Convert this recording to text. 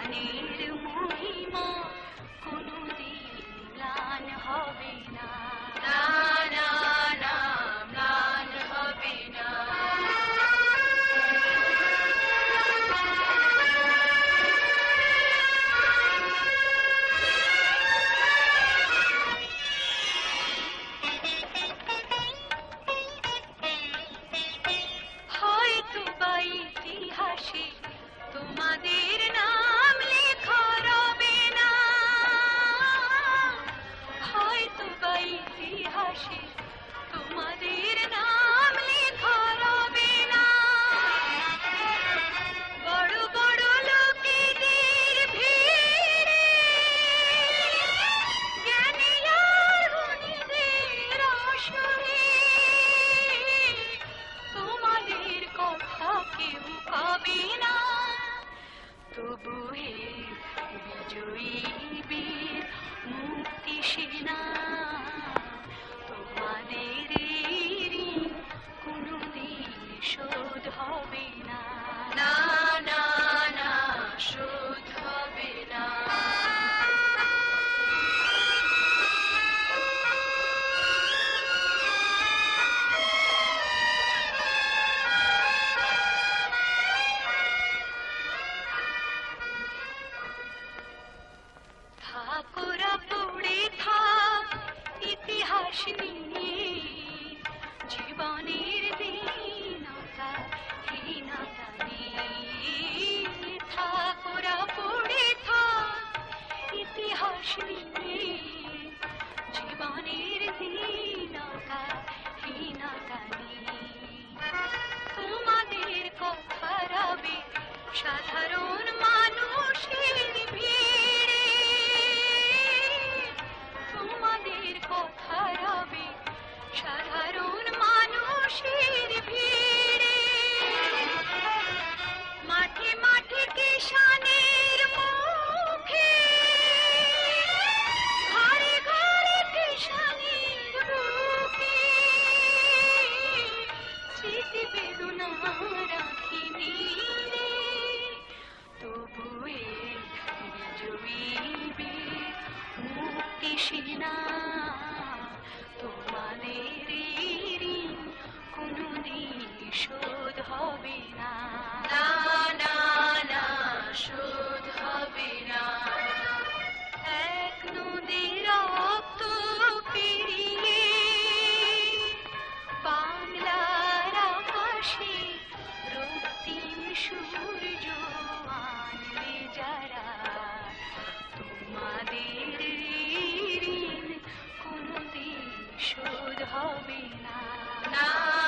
প্রাণের মহিমা কোনো দিন হবে না তোমাদের তোমাদের কথা কেউ পাবে না। তবু হে বিজয়ী বীর মুক্তি সেনা। ঝাঁকরা পড়ে থাক, ইতিহাস নিয়ে জীবনের দীনতা হীনতা নিয়ে ঝাঁকরা পড়ে থাক, ইতিহাস নিয়ে জীবনের দীনতা হীনতা নিয়ে Govina. Na.